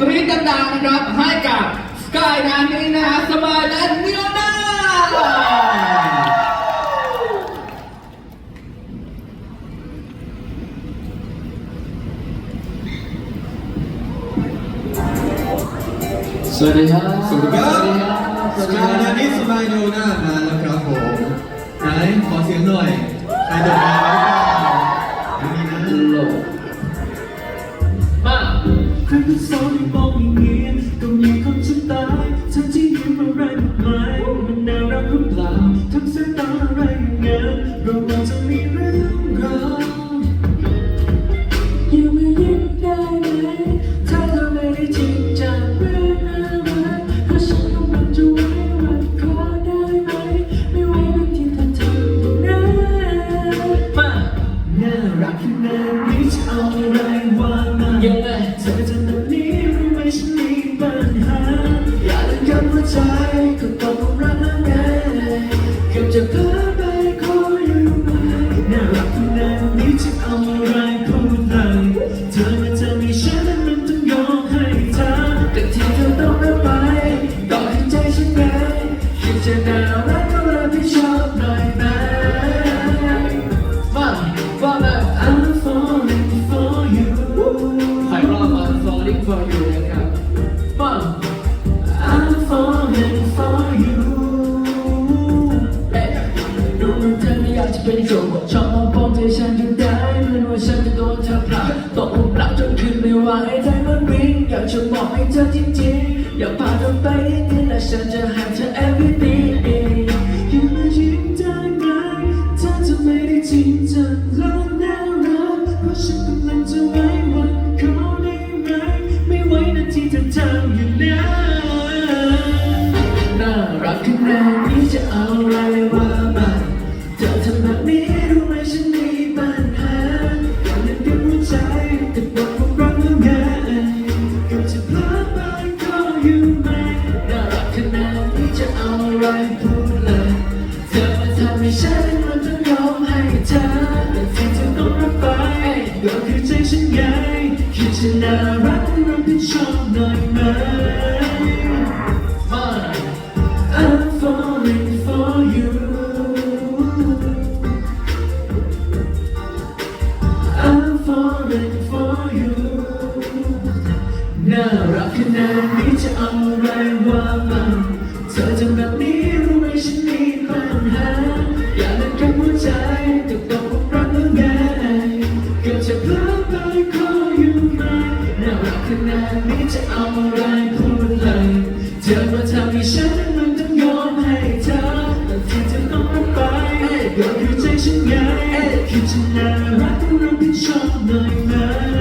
กรี๊ดดังๆนะครับให้กับสกายนานี้นะฮะสมายและนิวนาสวัสดีครับสวัสดีครับสวัสดีครับสกายนานิสบายโนน่ามาแล้วครับผมไหนขอเสียงหน่อยใครเดินมา ใจก็ต้องรักแล้วไงเกือบจะเพ้อไปขออยู่ไหมน่ารักขนาดนี้จะเอาอะไรพูดเลยเธอมาทำให้ฉันนั้นมันต้องยอมให้เธอแต่ที่เธอต้องรับไปต่อให้ใจฉันไงคิดจะน่ารักก็รับผิดชอบหน่อยไหมมาว่าแบบ I'm falling for you ใครรอบมา falling for you นะครับ เป็นโจรชอบมองปองใจฉันอยู่ได้เหมือนว่าฉันจะโดนเธอผลักตกหลุมรักจนคืนไม่ไหวใจมันวิ่งอยากจะบอกให้เธอจริงๆอยากพาเธอไปที่และฉันจะห้เธอ everything อย่ามายิ้มได้ไหมถ้าเธอจะไม่ได้จริงจังแล้วน่ารักเพราะฉันกำลังจะไว้วันขอได้ไหมไม่ไหวนาทีเธอทำอยู่นั้นน่ารักขนาดนี้จะเอาอะไรว่า อยู่ไหมน่ารักขนาดนี้จะเอาอะไรพูดเลย เธอมาทำให้ฉันมันต้องยอมให้เธอแต่ที่เธอต้องรับไปก็คือใจฉันไงคิดจะน่ารักรับผิดชอบหน่อยไหม น่ารักขนาดนี้จะเอาอะไรว่ามาเธอจะแบบนี้รู้ไหมฉันมีปัญหา อยากเล่นกับหัวใจแต่ต้องรักแล้วไงก็จะเพลาดไปขออยู่ไหมน่ารักขนาดนี้จะเอาอะไรพูดเลยเธอมาทำให้ฉันมันต้องยอมให้เธอแต่ที่เธอต้องไปก็คือใจฉันไงคิดจะน่ารักต้องรับผิดชอบหน่อยไหม